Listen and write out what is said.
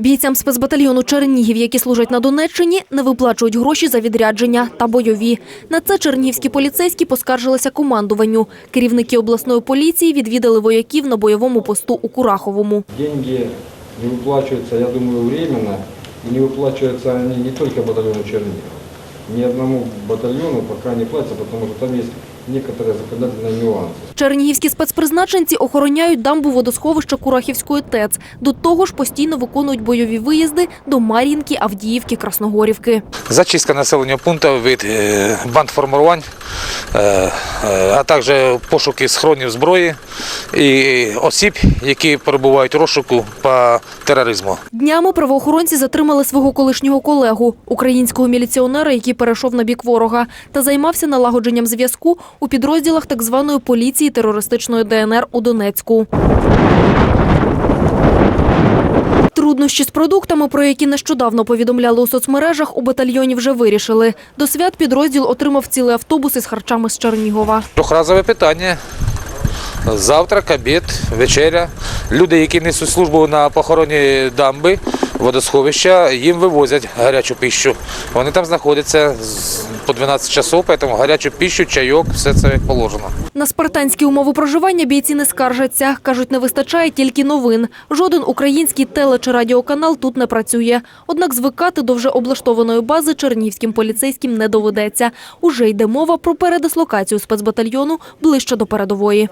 Бійцям спецбатальйону Чернігів, які служать на Донеччині, не виплачують гроші за відрядження та бойові. На це чернігівські поліцейські поскаржилися командуванню. Керівники обласної поліції відвідали вояків на бойовому посту у Кураховому. Деньги не выплачиваются, я думаю, временно. И не выплачиваются они не только батальону Чернигов. Ни одному батальону пока не платятся, потому что там есть некоторые законодательные нюансы. Чернігівські спецпризначенці охороняють дамбу водосховища Курахівської ТЕЦ. До того ж постійно виконують бойові виїзди до Мар'їнки, Авдіївки, Красногорівки. Зачистка населеного пункту від е, бандформувань, е, е, а також пошуки схронів зброї і осіб, які перебувають у розшуку по тероризму. Днями правоохоронці затримали свого колишнього колегу, українського міліціонера, який перейшов на бік ворога, та займався налагодженням зв'язку у підрозділах так званої поліції терористичної ДНР у Донецьку. Труднощі з продуктами, про які нещодавно повідомляли у соцмережах, у батальйоні вже вирішили. До свят підрозділ отримав цілий автобус із харчами з Чернігова. Трьохразове питання. Завтрак, обід, вечеря. Люди, які несуть службу на похороні дамби, водосховища, їм вивозять гарячу пищу. Вони там знаходяться по 12 часов, тому гарячу пищу, чайок, все це як положено. На спартанські умови проживання бійці не скаржаться. Кажуть, не вистачає тільки новин. Жоден український теле- чи радіоканал тут не працює. Однак звикати до вже облаштованої бази чернігівським поліцейським не доведеться. Уже йде мова про передислокацію спецбатальйону ближче до передової.